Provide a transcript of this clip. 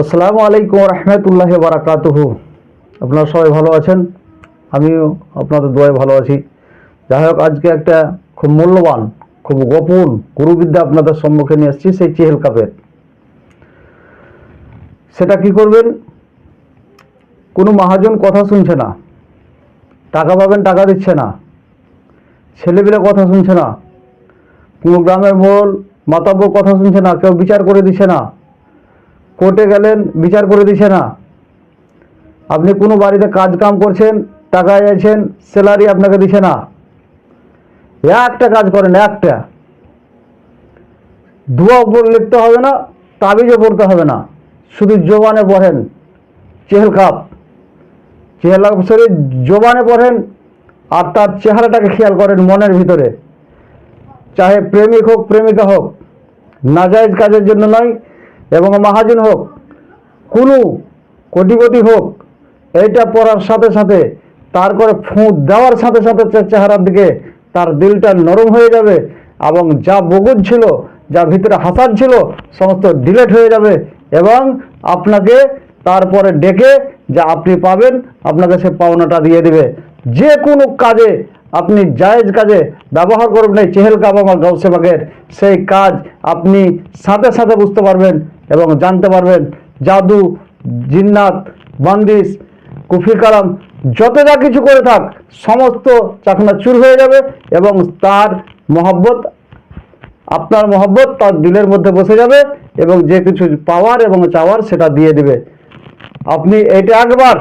আসসালামু আলাইকুম রহমতুল্লাহ বারাকাতুহু। আপনারা সবাই ভালো আছেন? আমিও আপনাদের দোয়ায় ভালো আছি। যাই হোক, আজকে একটা খুব মূল্যবান, খুব গোপন গুরুবিদ্যা আপনাদের সম্মুখে নিয়ে আসছি, সেই চেহেল কাপের। সেটা কি করবেন? কোনো মহাজন কথা শুনছে না। টাকা পাবেন, টাকা দিচ্ছে না। ছেলেপিলে কথা শুনছে না। কোনো গ্রামের মোড়ল মাতাব্য কথা শুনছে না। কেউ বিচার করে দিচ্ছে না। কোর্টে গেলেন, বিচার করে দিছে না। আপনি কোনো বাড়িতে কাজ কাম করছেন, টাকা যাচ্ছেন স্যালারি আপনাকে দিছে না। একটা কাজ করেন, একটা। দুয়া উপর লিখতে হবে না, তাবিজও পড়তে হবে না। শুধু জোবানে পড়েন, চেহেল কাপ চেহেল শরীর জোবানে পড়েন, আর তার চেহারাটাকে খেয়াল করেন মনের ভিতরে। চাহে প্রেমিক হোক, প্রেমিকা হোক, নাজায়েজ কাজের জন্য নয় এবং মহাজন হোক কোনো কোটিপতি হোক, এইটা পড়ার সাথে সাথে তার করে ফুঁক দেওয়ার সাথে সাথে চেহারার দিকে তার দিলটা নরম হয়ে যাবে এবং যা বগুজ ছিল, যা ভিতরে হাসার ছিল, সমস্ত ডিলেট হয়ে যাবে এবং আপনাকে তারপরে ডেকে যা আপনি পাবেন, আপনাকে সে পাওনাটা দিয়ে দিবে। যে কোনো কাজে আপনি জায়েজ কাজে ব্যবহার করবেন এই চেহেল আমার গৌসেবাগের সেই কাজ আপনি সাথে সাথে বুঝতে পারবেন। এবং জানতে পারবেন জাদু, জিন্নাত বান্দিস কুফি কালাম, যত যা কিছু করে থাক, সমস্ত চাকনা চুর হয়ে যাবে এবং তার মহব্বত, আপনার মহব্বত তার দিলের মধ্যে বসে যাবে এবং যে কিছু পাওয়ার এবং চাওয়ার সেটা দিয়ে দিবে। আপনি এটা একবার